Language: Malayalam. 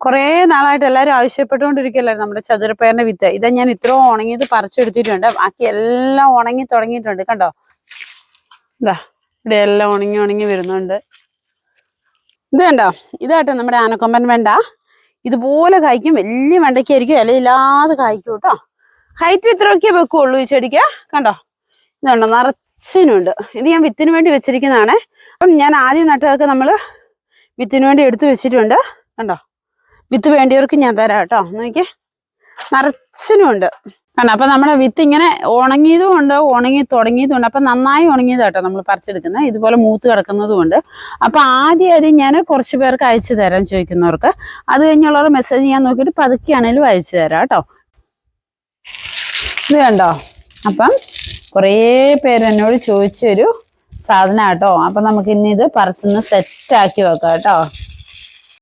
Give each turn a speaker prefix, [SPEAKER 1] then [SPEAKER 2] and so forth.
[SPEAKER 1] കുറേ നാളായിട്ട് എല്ലാരും ആവശ്യപ്പെട്ടുകൊണ്ടിരിക്കുകയല്ലായിരുന്നു നമ്മുടെ ചതുരപ്പയറിന്റെ വിത്ത്. ഇതാ ഞാൻ ഇത്രയും ഉണങ്ങിയത് പറിച്ചെടുത്തിട്ടുണ്ട്. ബാക്കി എല്ലാം ഉണങ്ങി തുടങ്ങിയിട്ടുണ്ട്. കണ്ടോ? ഇതാ ഇവിടെ എല്ലാം ഉണങ്ങി ഉണങ്ങി വരുന്നുണ്ട്. ഇത് കണ്ടോ? ഇതാട്ടോ നമ്മുടെ ആനക്കൊമ്പൻ വെണ്ട. ഇതുപോലെ കായ്ക്കും. വലിയ വെണ്ടയ്ക്കായിരിക്കും ഇലയില്ലാതെ കായ്ക്കും കേട്ടോ. ഹൈറ്റ് ഇത്രയൊക്കെ വെക്കുള്ളൂ ഈ ചെടിക്ക്. കണ്ടോ? ഇതുണ്ടോ നിറച്ചിനുണ്ട്. ഇത് ഞാൻ വിത്തിന് വേണ്ടി വെച്ചിരിക്കുന്നതാണേ. അപ്പം ഞാൻ ആദ്യം നട്ടതൊക്കെ നമ്മൾ വിത്തിന് വേണ്ടി എടുത്തു വെച്ചിട്ടുണ്ട്. കണ്ടോ? വിത്ത് വേണ്ടിയവർക്ക് ഞാൻ തരാം കേട്ടോ. നോക്കിയേ. നിറച്ചിനുണ്ട് ആണ് അപ്പം നമ്മുടെ വിത്ത് ഇങ്ങനെ ഉണങ്ങിയതും ഉണ്ട് ഉണങ്ങി തുടങ്ങിയതും ഉണ്ട്. അപ്പം നന്നായി ഉണങ്ങിയത് കേട്ടോ നമ്മൾ പറിച്ചെടുക്കുന്നത്. ഇതുപോലെ മൂത്ത് കിടക്കുന്നതും ഉണ്ട്. അപ്പം ആദ്യം ആദ്യം ഞാൻ കുറച്ച് പേർക്ക് അയച്ചു തരാൻ ചോദിക്കുന്നവർക്ക്. അത് കഴിഞ്ഞുള്ളവർ മെസ്സേജ് ഞാൻ നോക്കിയിട്ട് പതുക്കെയാണേലും അയച്ചു തരാം കേട്ടോ. ഇത് കണ്ടോ? അപ്പം കുറേ പേര് എന്നോട് ചോദിച്ചൊരു സാധനം കേട്ടോ. അപ്പം നമുക്ക് ഇനി ഇത് പറിച്ചൊന്ന് സെറ്റാക്കി വെക്കാം കേട്ടോ.